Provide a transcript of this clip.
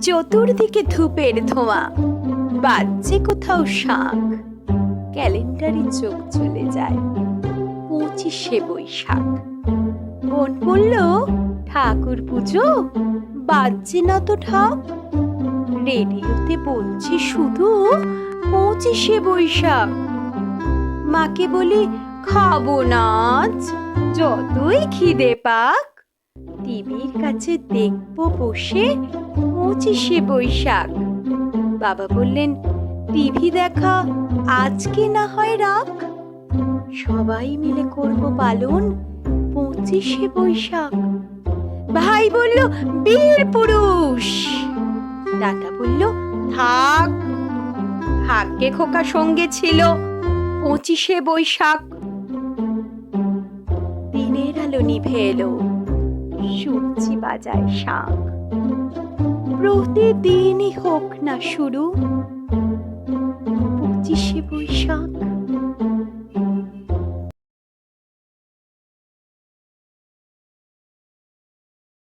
চতুর্দিকে ধূপের ধোঁয়া। বাজছে কোথাও শাঁখ। ক্যালেন্ডারে চোখ চলে যায়। পঁচিশে বৈশাখ। মন পড়ল ঠাকুর পুজো? বাজছে না তো ঠাক রেডিওতে বলছে শুধু, পঁচিশে বৈশাখ। মাকে বলি, খাব না আজ। যতই খিদে পাক টিভির কাছে দেখব বসে পঁচিশে বৈশাখ। বাবা বললেন টিভি দেখা, আজকে না হয় রাখ। সবাই মিলে করব পালন পঁচিশে বৈশাখ। ভাই বলল, বীর পুরুষ। দাদা বলল, থাক, ভাগ্যে খোকা সঙ্গে ছিল পঁচিশে বৈশাখ। দিনের আলো নিভে এলো। সূর্যি বাজায় শাঁখ প্রতিদিনই হোক না শুরু